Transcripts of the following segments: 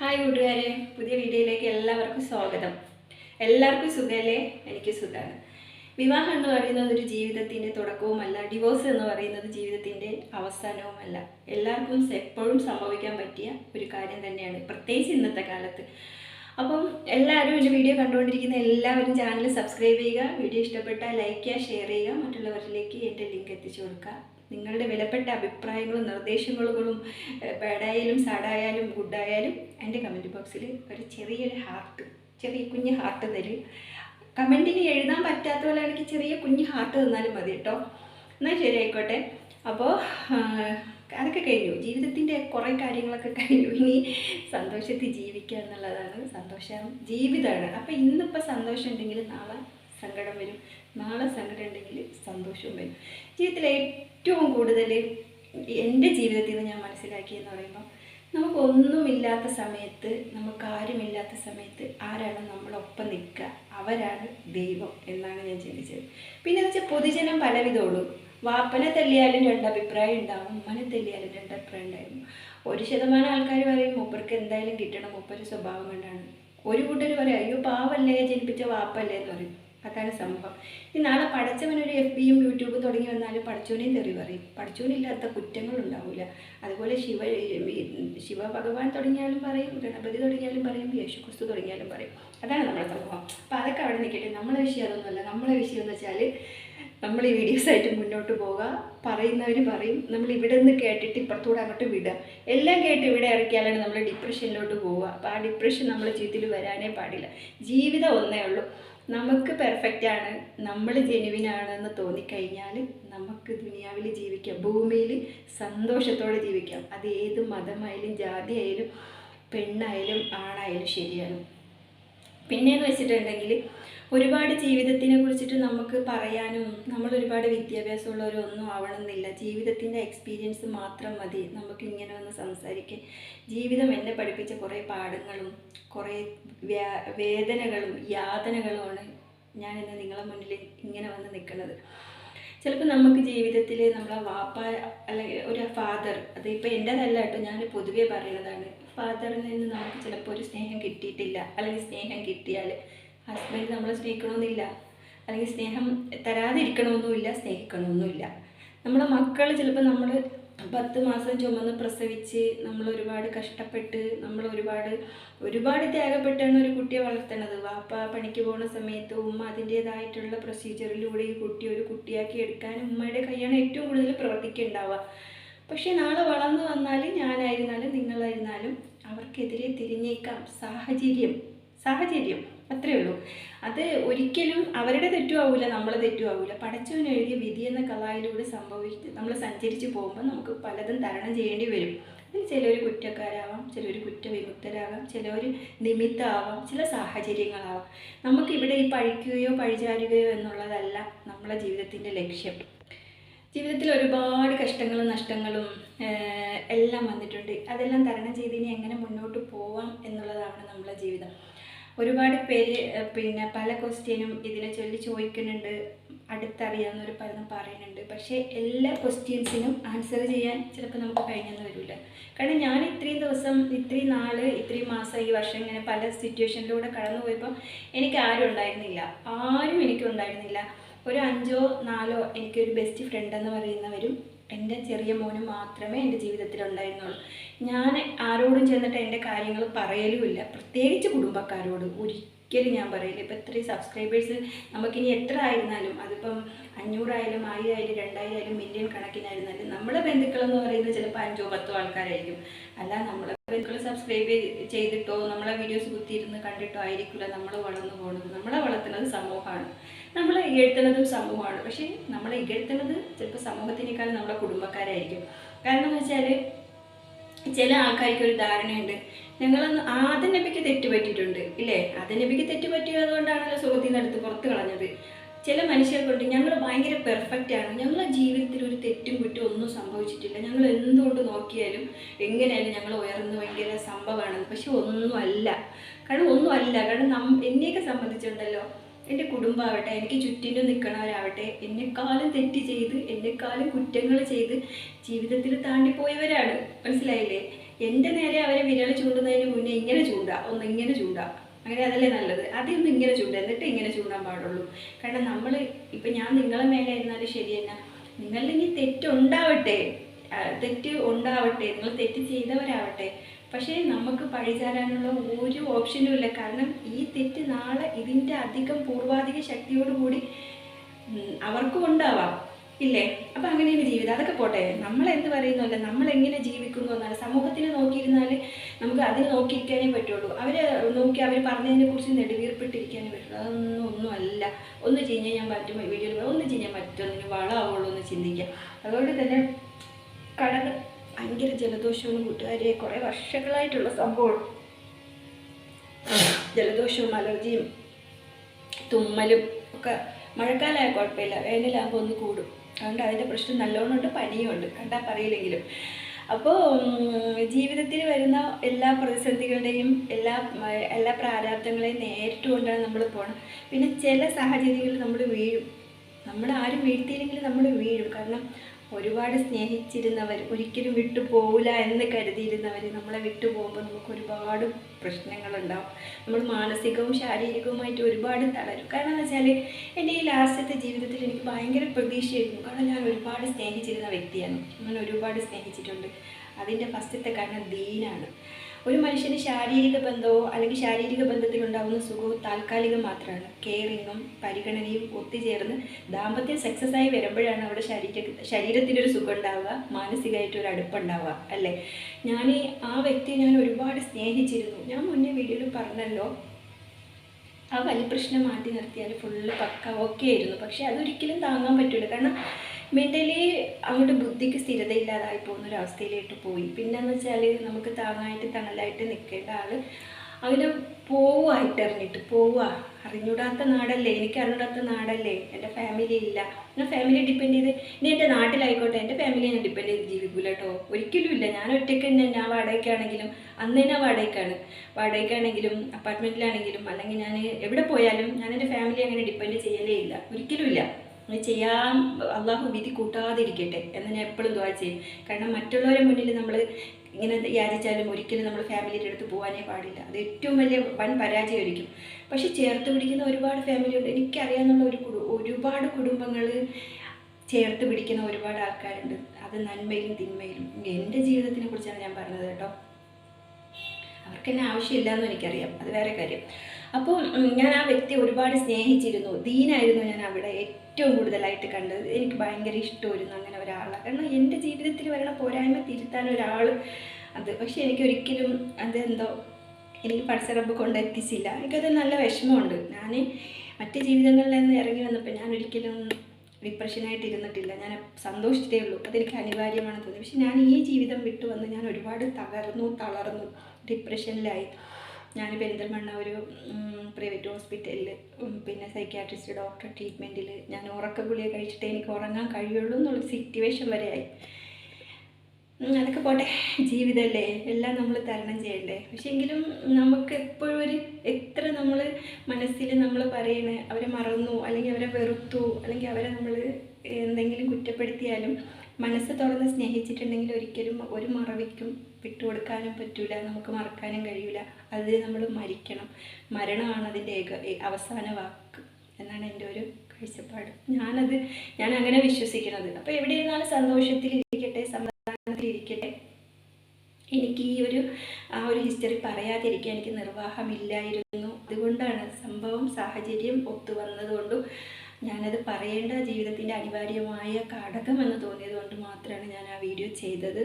Hi കൂട്ടുകാരെ പുതിയ വീഡിയോയിലേക്ക് എല്ലാവർക്കും സ്വാഗതം. എല്ലാവർക്കും സുഖമല്ലേ എനിക്ക് സുഖമാണ് വിവാഹം എന്ന് പറയുന്നത് ഒരു ജീവിതത്തിന്റെ തുടക്കവുമല്ല ഡിവോഴ്സ് എന്ന് പറയുന്നത് ജീവിതത്തിന്റെ അവസാനവുമല്ല. എല്ലാവർക്കും എപ്പോഴും സംഭവിക്കാൻ പറ്റിയ ഒരു കാര്യം തന്നെയാണ് പ്രത്യേകിച്ച് ഇന്നത്തെ കാലത്ത്. അപ്പം എല്ലാവരും എന്റെ വീഡിയോ കണ്ടുകൊണ്ടിരിക്കുന്ന എല്ലാവരും ചാനൽ സബ്സ്ക്രൈബ് ചെയ്യുക വീഡിയോ ഇഷ്ടപ്പെട്ടാൽ ലൈക്ക് ചെയ്യുക ഷെയർ ചെയ്യുക മറ്റുള്ളവരിലേക്ക് എന്റെ ലിങ്ക് എത്തിച്ചു കൊടുക്കുക. നിങ്ങളുടെ വിലപ്പെട്ട അഭിപ്രായങ്ങളും നിർദ്ദേശങ്ങളും ബാഡായാലും സാഡായാലും ഗുഡായാലും എന്റെ കമന്റ് ബോക്സിൽ ഒരു ചെറിയൊരു ഹാർട്ട് ചെറിയ കുഞ്ഞ് ഹാർട്ട് തരും. കമന്റിന് എഴുതാൻ പറ്റാത്ത പോലെ എനിക്ക് ചെറിയ കുഞ്ഞ് ഹാർട്ട് തന്നാലും മതി കേട്ടോ. എന്നാൽ ശരി ആയിക്കോട്ടെ. അപ്പോൾ അതൊക്കെ കഴിഞ്ഞു. ജീവിതത്തിന്റെ കുറേ കാര്യങ്ങളൊക്കെ കഴിഞ്ഞു. ഇനി സന്തോഷത്തിൽ ജീവിക്കുക എന്നുള്ളതാണ് സന്തോഷം ജീവിതമാണ്. അപ്പോൾ ഇന്നിപ്പോൾ സന്തോഷം ഉണ്ടെങ്കിൽ നാളെ സങ്കടം വരും. നാളെ സങ്കടം ഉണ്ടെങ്കിൽ സന്തോഷവും വരും. ജീവിതത്തിൽ ഏറ്റവും കൂടുതൽ എന്റെ ജീവിതത്തിൽ നിന്ന് ഞാൻ മനസ്സിലാക്കിയെന്ന് പറയുമ്പോൾ നമുക്കൊന്നുമില്ലാത്ത സമയത്ത് നമുക്ക് ആരുമില്ലാത്ത സമയത്ത് ആരാണ് നമ്മളൊപ്പം നിൽക്കുക. അവരാണ് ദൈവം എന്നാണ് ഞാൻ ചിന്തിച്ചത്. പിന്നെ വെച്ചാൽ പൊതുജനം പലവിധമുള്ളൂ വാപ്പനെ തല്ലിയാലും രണ്ടഭിപ്രായം ഉണ്ടാവും ഉമ്മനെ തല്ലിയാലും രണ്ടഭിപ്രായം ഉണ്ടായിരുന്നു ഒരു ശതമാനം ആൾക്കാർ പറയും മൂപ്പർക്ക് എന്തായാലും കിട്ടണം മൂപ്പര് സ്വഭാവം കൊണ്ടാണ്. ഒരു കൂട്ടർ പറയും അയ്യോ പാവല്ലേ ജനിപ്പിച്ച വാപ്പല്ലേ എന്ന് പറയും. അതാണ് സംഭവം. ഇനി നാളെ പഠിച്ചവനൊരു എഫ് ബിയും യൂട്യൂബും തുടങ്ങി വന്നാലും പഠിച്ചവനെയും തെറി പറയും. പഠിച്ചവനില്ലാത്ത കുറ്റങ്ങളുണ്ടാവില്ല അതുപോലെ ശിവ ശിവഭഗവാൻ തുടങ്ങിയാലും പറയും ഗണപതി തുടങ്ങിയാലും പറയും യേശുക്രിസ്തു തുടങ്ങിയാലും പറയും. അതാണ് നമ്മുടെ സംഭവം. അപ്പം അതൊക്കെ അവിടെ നിൽക്കട്ടെ. നമ്മളെ വിഷയം അതൊന്നുമല്ല. നമ്മളെ വിഷയം എന്ന് വെച്ചാൽ നമ്മൾ ഈ വീഡിയോസായിട്ട് മുന്നോട്ട് പോവുക. പറയുന്നവർ പറയും. നമ്മൾ ഇവിടെ നിന്ന് കേട്ടിട്ട് ഇപ്പുറത്തൂടെ അങ്ങോട്ട് വിടുക. എല്ലാം കേട്ട് ഇവിടെ ഇറക്കിയാലാണ് നമ്മൾ ഡിപ്രഷനിലോട്ട് പോവുക. അപ്പോൾ ആ ഡിപ്രഷൻ നമ്മളെ ജീവിതത്തിൽ വരാനേ പാടില്ല. ജീവിതം ഒന്നേ ഉള്ളൂ. നമുക്ക് പെർഫെക്റ്റ് ആണ്. നമ്മൾ ജെനുവിനാണെന്ന് തോന്നിക്കഴിഞ്ഞാൽ നമുക്ക് ദുനിയാവിൽ ജീവിക്കാം. ഭൂമിയിൽ സന്തോഷത്തോടെ ജീവിക്കാം. അത് ഏത് മതമായാലും ജാതിയായാലും പെണ്ണായാലും ആണായാലും ശരിയാണ്. പിന്നെയെന്ന് വെച്ചിട്ടുണ്ടെങ്കിൽ ഒരുപാട് ജീവിതത്തിനെ കുറിച്ചിട്ട് നമുക്ക് പറയാനും നമ്മൾ ഒരുപാട് വിദ്യാഭ്യാസമുള്ളവരൊന്നും ആവണമെന്നില്ല. ജീവിതത്തിന്റെ എക്സ്പീരിയൻസ് മാത്രം മതി. നമുക്ക് ഇങ്ങനെ ഒന്ന് സംസാരിക്കാൻ. ജീവിതം എന്നെ പഠിപ്പിച്ച കുറേ പാഠങ്ങളും കുറേ വേദനകളും യാതനകളുമാണ് ഞാൻ ഇന്ന് നിങ്ങളെ മുന്നിൽ ഇങ്ങനെ വന്ന് നിൽക്കുന്നത് ചിലപ്പോൾ നമുക്ക് ജീവിതത്തിൽ നമ്മളെ വാപ്പ അല്ലെങ്കിൽ ഒരു ഫാദർ അത് ഇപ്പോൾ എന്റെതല്ല കേട്ടോ ഞാൻ പൊതുവേ പറയുന്നതാണ് ഫാദറിൽ നിന്ന് നമുക്ക് ചിലപ്പോൾ ഒരു സ്നേഹം കിട്ടിയിട്ടില്ല. അല്ലെങ്കിൽ സ്നേഹം കിട്ടിയാൽ ഹസ്ബൻഡ് നമ്മളെ സ്നേഹിക്കണമെന്നില്ല അല്ലെങ്കിൽ സ്നേഹം തരാതിരിക്കണമെന്നുമില്ല സ്നേഹിക്കണമെന്നുമില്ല നമ്മളെ മക്കൾ ചിലപ്പോൾ നമ്മൾ പത്ത് മാസം ചുമന്ന് പ്രസവിച്ച് നമ്മൾ ഒരുപാട് കഷ്ടപ്പെട്ട് നമ്മൾ ഒരുപാട് ഒരുപാട് ത്യാഗപ്പെട്ടാണ് ഒരു കുട്ടിയെ വളർത്തണത് വാപ്പ പണിക്ക് പോകുന്ന സമയത്ത് ഉമ്മ അതിന്റെതായിട്ടുള്ള പ്രൊസീജിയറിലൂടെ ഈ കുട്ടി ഒരു കുട്ടിയാക്കി എടുക്കാൻ ഉമ്മയുടെ കൈയാണ് ഏറ്റവും കൂടുതൽ പ്രവർത്തിക്കുന്നുണ്ടാവുക പക്ഷേ നാളെ വളർന്നു വന്നാൽ ഞാനായിരുന്നാലും നിങ്ങളായിരുന്നാലും അവർക്കെതിരെ തിരിഞ്ഞേക്കാം. സാഹചര്യം സാഹചര്യം. അത്രേ ഉള്ളൂ. അത് ഒരിക്കലും അവരുടെ തെറ്റുമാവില്ല നമ്മളെ തെറ്റുമാവില്ല പടച്ചവൻ എഴുതിയ വിധി എന്ന കലായിലൂടെ സംഭവിച്ച് നമ്മൾ സഞ്ചരിച്ച് പോകുമ്പോൾ നമുക്ക് പലതും തരണം ചെയ്യേണ്ടി വരും. ചിലർ കുറ്റക്കാരാവാം ചിലർ കുറ്റവിമുക്തരാകാം ചിലർ നിമിത്തമാവാം ചില സാഹചര്യങ്ങളാവാം. നമുക്കിവിടെ ഈ പഴിക്കുകയോ പഴിചാരുകയോ എന്നുള്ളതല്ല നമ്മളെ ജീവിതത്തിന്റെ ലക്ഷ്യം. ജീവിതത്തിൽ ഒരുപാട് കഷ്ടങ്ങളും നഷ്ടങ്ങളും എല്ലാം വന്നിട്ടുണ്ട്. അതെല്ലാം തരണം ചെയ്തിനി എങ്ങനെ മുന്നോട്ട് പോവാം എന്നുള്ളതാണ് നമ്മളെ ജീവിതം. ഒരുപാട് പേര് പിന്നെ പല ക്വസ്റ്റ്യനും ഇതിനെ ചൊല്ലി ചോദിക്കുന്നുണ്ട്. അടുത്തറിയാവുന്നവർ പലതും പറയുന്നുണ്ട്. പക്ഷേ എല്ലാ ക്വസ്റ്റ്യൻസിനും ആൻസർ ചെയ്യാൻ ചിലപ്പോൾ നമുക്ക് കഴിഞ്ഞെന്ന് വരില്ല കാരണം ഞാൻ ഇത്രയും ദിവസം ഇത്രയും നാൾ ഇത്രയും മാസം ഈ വർഷം ഇങ്ങനെ പല സിറ്റുവേഷനിലൂടെ കടന്നു പോയപ്പോൾ എനിക്ക് ആരും ഉണ്ടായിരുന്നില്ല. ആരും എനിക്കുണ്ടായിരുന്നില്ല. ഒരു അഞ്ചോ നാലോ എനിക്കൊരു ബെസ്റ്റ് ഫ്രണ്ട് എന്ന് പറയുന്നവരും എന്റെ ചെറിയ മോന് മാത്രമേ എന്റെ ജീവിതത്തിൽ ഉണ്ടായിരുന്നുള്ളൂ ഞാൻ ആരോടും ചെന്നിട്ട് എന്റെ കാര്യങ്ങൾ പറയലുമില്ല. പ്രത്യേകിച്ച് കുടുംബക്കാരോട് ഒരിക്കലും ഞാൻ പറയില്ല. ഇപ്പം ഇത്രയും സബ്സ്ക്രൈബേഴ്സ് നമുക്കിനി എത്ര ആയിരുന്നാലും അതിപ്പം അഞ്ഞൂറായാലും ആയിരം ആയാലും രണ്ടായിരം ആയാലും മില്യൺ കണക്കിനായിരുന്നാലും നമ്മുടെ ബന്ധുക്കളെന്ന് പറയുന്നത് ചിലപ്പോൾ അഞ്ചോ പത്തോ ആൾക്കാരായിരിക്കും. അല്ല നമ്മളെ ബന്ധുക്കൾ സബ്സ്ക്രൈബ് ചെയ്തിട്ടോ നമ്മളെ വീഡിയോസ് കുത്തിയിരുന്ന് കണ്ടിട്ടോ ആയിരിക്കില്ല നമ്മൾ വളർന്നു പോകുന്നത്. നമ്മളെ വളർത്തുന്നത് സമൂഹമാണ്. നമ്മൾ ഇകഴ്ത്തുന്നതും സമൂഹമാണ്. പക്ഷേ നമ്മളെ ഇകഴ്ത്തുന്നത് ചിലപ്പോൾ സമൂഹത്തിനേക്കാൾ നമ്മളെ കുടുംബക്കാരായിരിക്കും. കാരണം എന്ന് വെച്ചാൽ ചില ആൾക്കാർക്ക് ഒരു ധാരണയുണ്ട്. ഞങ്ങളൊന്ന് ആദ്യ നബിക്ക് തെറ്റ് പറ്റിയിട്ടുണ്ട് ഇല്ലേ? ആദ്യ നബിക്ക് തെറ്റ് പറ്റിയത് കൊണ്ടാണല്ലോ സുഹൃത്തിൽ നിന്ന് പുറത്ത് കളഞ്ഞത്. ചില മനുഷ്യരെ കൊണ്ട് ഞങ്ങൾ ഭയങ്കര പെർഫെക്റ്റ് ആണ്. ഞങ്ങളെ ജീവിതത്തിൽ ഒരു തെറ്റും കുറ്റവും ഒന്നും സംഭവിച്ചിട്ടില്ല. ഞങ്ങൾ എന്തുകൊണ്ട് നോക്കിയാലും എങ്ങനെയാലും ഞങ്ങൾ ഉയർന്ന് ഭയങ്കര സംഭവമാണ് പക്ഷെ ഒന്നുമല്ല. കാരണം ഒന്നുമല്ല. കാരണം നം എന്നെയൊക്കെ സംബന്ധിച്ചുണ്ടല്ലോ. എന്റെ കുടുംബമാവട്ടെ എനിക്ക് ചുറ്റിനും നിൽക്കണവരാവട്ടെ എന്നെക്കാളും തെറ്റ് ചെയ്ത് എന്നെക്കാളും കുറ്റങ്ങൾ ചെയ്ത് ജീവിതത്തിൽ താണ്ടിപ്പോയവരാണ്. മനസ്സിലായില്ലേ? എന്റെ നേരെ അവരെ വിരൽ ചൂണ്ടുന്നതിന് മുന്നേ ഇങ്ങനെ ചൂണ്ടാ ഒന്ന് ഇങ്ങനെ ചൂണ്ടാ. അങ്ങനെ അതല്ലേ നല്ലത്. ആദ്യം ഇങ്ങനെ ചൂട് എന്നിട്ട് ഇങ്ങനെ ചൂടാൻ പാടുള്ളൂ. കാരണം നമ്മൾ ഇപ്പം ഞാൻ നിങ്ങളെ മേലെ ഇരുന്നാലും ശരി തന്നെ. ഇനി തെറ്റുണ്ടാവട്ടെ. തെറ്റ് ഉണ്ടാവട്ടെ. നിങ്ങൾ തെറ്റ് ചെയ്തവരാവട്ടെ. പക്ഷേ നമുക്ക് പഴിചാരാനുള്ള ഒരു ഓപ്ഷനും ഇല്ല. കാരണം ഈ തെറ്റ് നാളെ ഇതിന്റെ അധികം പൂർവാധിക ശക്തിയോടുകൂടി അവർക്കും ഉണ്ടാവാം. ഇല്ലേ? അപ്പം അങ്ങനെയാണ് ജീവിതം. അതൊക്കെ പോട്ടെ. നമ്മൾ എന്ത് പറയുന്നല്ല നമ്മൾ എങ്ങനെ ജീവിക്കുന്നു എന്നാണ്. സമൂഹത്തിനെ നോക്കിയിരുന്നാൽ നമുക്ക് അതിനെ നോക്കിയിരിക്കാനേ പറ്റുള്ളൂ. അവരെ നോക്കി അവർ പറഞ്ഞതിനെ കുറിച്ച് നെടുവീർപ്പെട്ടിരിക്കാനേ പറ്റുള്ളൂ. അതൊന്നും ഒന്നും അല്ല ഒന്ന് ചെയ്യാൻ ഞാൻ പറ്റും. വീഡിയോയിൽ ഒന്ന് ചെയ്യാൻ പറ്റുന്നതിന് വളമാവുള്ളൂ എന്ന് ചിന്തിക്കാം. അതുകൊണ്ട് തന്നെ കടൽ ഭയങ്കര ജലദോഷവും കൂട്ടുകാരെ. കുറേ വർഷങ്ങളായിട്ടുള്ള സംഭവം. ജലദോഷവും അലർജിയും തുമ്മലും ഒക്കെ മഴക്കാലമായ കുഴപ്പമില്ല. വേനലാകുമ്പോൾ ഒന്ന് കൂടും. അതുകൊണ്ട് അതിന്റെ പ്രശ്നം നല്ലോണം ഉണ്ട് പനിയും കണ്ടാൽ പറയില്ലെങ്കിലും അപ്പോൾ ജീവിതത്തിൽ വരുന്ന എല്ലാ പ്രതിസന്ധികളുടെയും എല്ലാ എല്ലാ പ്രാരാബ്ദങ്ങളെയും നേരിട്ടുകൊണ്ടാണ് നമ്മൾ പോകണം പിന്നെ ചില സാഹചര്യങ്ങളിൽ നമ്മൾ വീഴും. നമ്മൾ ആരും വീഴ്ത്തിയില്ലെങ്കിൽ നമ്മൾ വീഴും. കാരണം ഒരുപാട് സ്നേഹിച്ചിരുന്നവർ ഒരിക്കലും വിട്ടു പോവില്ല എന്ന് കരുതിയിരുന്നവർ നമ്മളെ വിട്ടു പോകുമ്പോൾ നമുക്ക് ഒരുപാട് പ്രശ്നങ്ങളുണ്ടാവും. നമ്മൾ മാനസികവും ശാരീരികവുമായിട്ട് ഒരുപാട് തളരും. കാരണം എന്ന് വെച്ചാൽ എന്റെ ഈ ലാസ്റ്റത്തെ ജീവിതത്തിൽ എനിക്ക് ഭയങ്കര പ്രതീക്ഷയായിരുന്നു. കാരണം ഞാൻ ഒരുപാട് സ്നേഹിച്ചിരുന്ന വ്യക്തിയാണ്. ഞാൻ ഒരുപാട് സ്നേഹിച്ചിട്ടുണ്ട്. അതിന്റെ ഫസ്റ്റത്തെ കാരണം ദീനാണ്. ഒരു മനുഷ്യന് ശാരീരിക ബന്ധമോ അല്ലെങ്കിൽ ശാരീരിക ബന്ധത്തിൽ ഉണ്ടാകുന്ന സുഖവും താൽക്കാലികം മാത്രമാണ്. കെയറിങ്ങും പരിഗണനയും ഒത്തുചേർന്ന് ദാമ്പത്യം സക്സസ് ആയി വരുമ്പോഴാണ് അവിടെ ശരീര ശരീരത്തിനൊരു സുഖം ഉണ്ടാവുക മാനസികമായിട്ട് ഒരു അടുപ്പുണ്ടാവുക അല്ലേ? ഞാൻ ആ വ്യക്തിയെ ഞാൻ ഒരുപാട് സ്നേഹിച്ചിരുന്നു. ഞാൻ മുന്നേ വീഡിയോയിൽ പറഞ്ഞല്ലോ ആ വലിയ പ്രശ്നം മാറ്റി നിർത്തിയാൽ ഫുള്ള് പക്ക ഓക്കെ ആയിരുന്നു. പക്ഷേ അതൊരിക്കലും താങ്ങാൻ പറ്റില്ല കാരണം മെന്റലി അങ്ങോട്ട് ബുദ്ധിക്ക് സ്ഥിരതയില്ലാതായി പോകുന്ന ഒരു അവസ്ഥയിലേക്ക് പോയി. പിന്നെന്ന് വെച്ചാൽ നമുക്ക് താങ്ങായിട്ട് തണലായിട്ട് നിൽക്കേണ്ട ആൾ അങ്ങനെ പോവുമായിട്ട് അറിഞ്ഞിട്ട് പോവുക. അറിഞ്ഞൂടാത്ത നാടല്ലേ? എനിക്ക് അറിഞ്ഞൂടാത്ത നാടല്ലേ? എന്റെ ഫാമിലി ഇല്ല. ഞാൻ ഫാമിലി ഡിപ്പെൻഡ് ചെയ്ത് ഇനി എന്റെ നാട്ടിലായിക്കോട്ടെ? എന്റെ ഫാമിലി ഞാൻ ഡിപ്പെൻഡ് ചെയ്ത് ജീവിക്കൂല കേട്ടോ ഒരിക്കലും ഇല്ല. ഞാൻ ഒറ്റയ്ക്ക് തന്നെ ഞാൻ വാടകയ്ക്കാണെങ്കിലും അന്ന് തന്നെ വാടകയ്ക്കാണ്. വാടകയ്ക്കാണെങ്കിലും അപ്പാർട്ട്മെന്റിലാണെങ്കിലും അല്ലെങ്കിൽ ഞാൻ എവിടെ പോയാലും ഞാൻ എന്റെ ഫാമിലി അങ്ങനെ ഡിപ്പെൻഡ് ചെയ്യലേ ഇല്ല. ഒരിക്കലും ഇല്ല. ചെയ്യാൻ അള്ളാഹു വിധി കൂട്ടാതിരിക്കട്ടെ എന്ന് ഞാൻ എപ്പോഴും ദ്വാ ചെയ്യും. കാരണം മറ്റുള്ളവരെ മുന്നിൽ നമ്മൾ ഇങ്ങനെ യാചിച്ചാലും ഒരിക്കലും നമ്മൾ ഫാമിലിയുടെ അടുത്ത് പോകാനേ പാടില്ല. അത് ഏറ്റവും വലിയ വൻ പരാജയമായിരിക്കും. പക്ഷെ ചേർത്ത് പിടിക്കുന്ന ഒരുപാട് ഫാമിലി ഉണ്ട്. എനിക്കറിയാവുന്ന ഒരു ഒരുപാട് കുടുംബങ്ങൾ ചേർത്ത് പിടിക്കുന്ന ഒരുപാട് ആൾക്കാരുണ്ട്. അത് നന്മയിലും തിന്മയിലും. എന്റെ ജീവിതത്തിനെ കുറിച്ചാണ് ഞാൻ പറഞ്ഞത് കേട്ടോ. അവർക്ക് എന്നെ ആവശ്യമില്ല എന്ന് എനിക്കറിയാം. അത് വേറെ കാര്യം. അപ്പോൾ ഞാൻ ആ വ്യക്തിയെ ഒരുപാട് സ്നേഹിച്ചിരുന്നു. ദീനായിരുന്നു ഞാൻ അവിടെ ഏറ്റവും കൂടുതലായിട്ട് കണ്ടത്. എനിക്ക് ഭയങ്കര ഇഷ്ടമായിരുന്നു അങ്ങനെ ഒരാളെ. കാരണം എന്റെ ജീവിതത്തിൽ വരണ പോരായ്മ തിരുത്താൻ ഒരാൾ അത് പക്ഷേ എനിക്കൊരിക്കലും അതെന്തോ എനിക്ക് പഠിച്ചറബ് കൊണ്ടെത്തിച്ചില്ല. എനിക്കത് നല്ല വിഷമമുണ്ട്. ഞാൻ മറ്റ് ജീവിതങ്ങളിൽ നിന്ന് ഇറങ്ങി വന്നപ്പോൾ ഞാൻ ഒരിക്കലും ഡിപ്രഷനായിട്ട് ഇരുന്നിട്ടില്ല. ഞാൻ സന്തോഷിച്ചതേ ഉള്ളൂ. അതെനിക്ക് അനിവാര്യമാണെന്ന് തോന്നി. പക്ഷെ ഞാൻ ഈ ജീവിതം വിട്ടു വന്ന് ഞാൻ ഒരുപാട് തകർന്നു തളർന്നു ഡിപ്രഷനിലായി ഞാൻ പെരിന്തൽമണ്ണ ഒരു പ്രൈവറ്റ് ഹോസ്പിറ്റലിൽ പിന്നെ സൈക്യാട്രിസ്റ്റ് ഡോക്ടർ ട്രീറ്റ്മെന്റിൽ ഞാൻ ഉറക്ക ഗുളിക കഴിച്ചിട്ടേ എനിക്ക് ഉറങ്ങാൻ കഴിയുള്ളൂ എന്നുള്ള സിറ്റുവേഷൻ വരെയായി അതൊക്കെ പോട്ടെ. ജീവിതമല്ലേ എല്ലാം നമ്മൾ തരണം ചെയ്യണ്ടേ? പക്ഷേ എങ്കിലും നമുക്ക് എപ്പോഴും ഒരു എത്ര നമ്മൾ മനസ്സിൽ നമ്മൾ പറയണേ അവരെ മറന്നു അല്ലെങ്കിൽ അവരെ വെറുത്തു അല്ലെങ്കിൽ അവരെ നമ്മൾ എന്തെങ്കിലും കുറ്റപ്പെടുത്തിയാലും മനസ്സ് തുറന്ന് സ്നേഹിച്ചിട്ടുണ്ടെങ്കിൽ ഒരിക്കലും ഒരു മറവിക്കും വിട്ടുകൊടുക്കാനും പറ്റൂല നമുക്ക് മറക്കാനും കഴിയൂല. അത് നമ്മൾ മരിക്കണം. മരണമാണ് അതിന്റെ ഏക അവസാന വാക്ക് എന്നാണ് എന്റെ ഒരു കാഴ്ചപ്പാട്. ഞാനത് ഞാൻ അങ്ങനെ വിശ്വസിക്കുന്നത് അപ്പോൾ എവിടെ സന്തോഷത്തിൽ സന്തോഷത്തിലിരിക്കട്ടെ സമാധാനത്തിലിരിക്കട്ടെ എനിക്ക് ഈ ഒരു ആ ഒരു ഹിസ്റ്ററി പറയാതിരിക്കാൻ എനിക്ക് നിർവാഹമില്ലായിരുന്നു. അതുകൊണ്ടാണ് സംഭവം സാഹചര്യം ഒത്തു വന്നതുകൊണ്ടും ഞാനത് പറയേണ്ട ജീവിതത്തിന്റെ അനിവാര്യമായ ഘടകമെന്ന് തോന്നിയത് കൊണ്ട് മാത്രമാണ് ഞാൻ ആ വീഡിയോ ചെയ്തത്.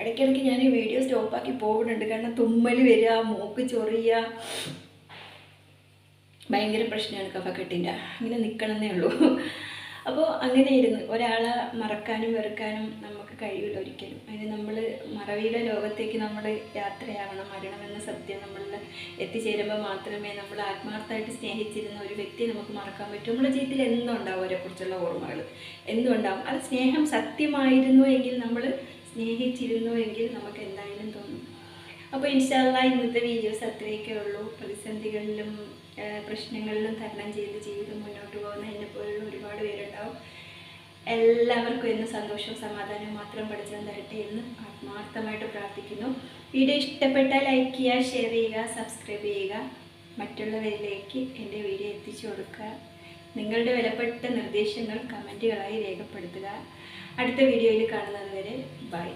ഇടയ്ക്കിടയ്ക്ക് ഞാൻ ഈ വീഡിയോ സ്റ്റോപ്പാക്കി പോകുന്നുണ്ട്. കാരണം തുമ്മൽ വരിക മൂക്ക് ചൊറിയുക ഭയങ്കര പ്രശ്നമാണ് കഫക്കെട്ടിന്റെ ഇങ്ങനെ നിൽക്കണമെന്നേ ഉള്ളൂ. അപ്പോൾ അങ്ങനെ അങ്ങനെയായിരുന്നു ഒരാളെ മറക്കാനും വെറുക്കാനും നമുക്ക് കഴിയില്ല ഒരിക്കലും. അതിന് നമ്മൾ മറവിയുടെ ലോകത്തേക്ക് നമ്മൾ യാത്രയാവണം. മരണമെന്ന സത്യം നമ്മളിൽ എത്തിച്ചേരുമ്പോൾ മാത്രമേ നമ്മൾ ആത്മാർത്ഥമായിട്ട് സ്നേഹിച്ചിരുന്ന ഒരു വ്യക്തിയെ നമുക്ക് മറക്കാൻ പറ്റൂ. നമ്മുടെ ജീവിതത്തിൽ എന്നും ഉണ്ടാവും അവരെക്കുറിച്ചുള്ള ഓർമ്മകൾ. എന്നും ഉണ്ടാവും. അത് സ്നേഹം സത്യമായിരുന്നു എങ്കിൽ നമ്മൾ സ്നേഹിച്ചിരുന്നു എങ്കിൽ നമുക്ക് എന്തായാലും തോന്നും. അപ്പോൾ ഇൻഷാല്ല ഇന്നത്തെ വീഡിയോസ് അത്രയൊക്കെ ഉള്ളൂ. പ്രതിസന്ധികളിലും പ്രശ്നങ്ങളിലും തരണം ചെയ്ത് ജീവിതം മുന്നോട്ട് പോകുന്ന എന്നെ പോലുള്ള ഒരുപാട് പേരുണ്ടാവും. എല്ലാവർക്കും എന്ന് സന്തോഷവും സമാധാനവും മാത്രം പഠിച്ചാൽ തരട്ടെ എന്ന് ആത്മാർത്ഥമായിട്ട് പ്രാർത്ഥിക്കുന്നു. വീഡിയോ ഇഷ്ടപ്പെട്ട ലൈക്ക് ചെയ്യുക ഷെയർ ചെയ്യുക സബ്സ്ക്രൈബ് ചെയ്യുക. മറ്റുള്ളവരിലേക്ക് എന്റെ വീഡിയോ എത്തിച്ചു കൊടുക്കുക. നിങ്ങളുടെ വിലപ്പെട്ട നിർദ്ദേശങ്ങൾ കമന്റുകളായി രേഖപ്പെടുത്തുക. അടുത്ത വീഡിയോയിൽ കാണുന്നതുവരെ ബൈ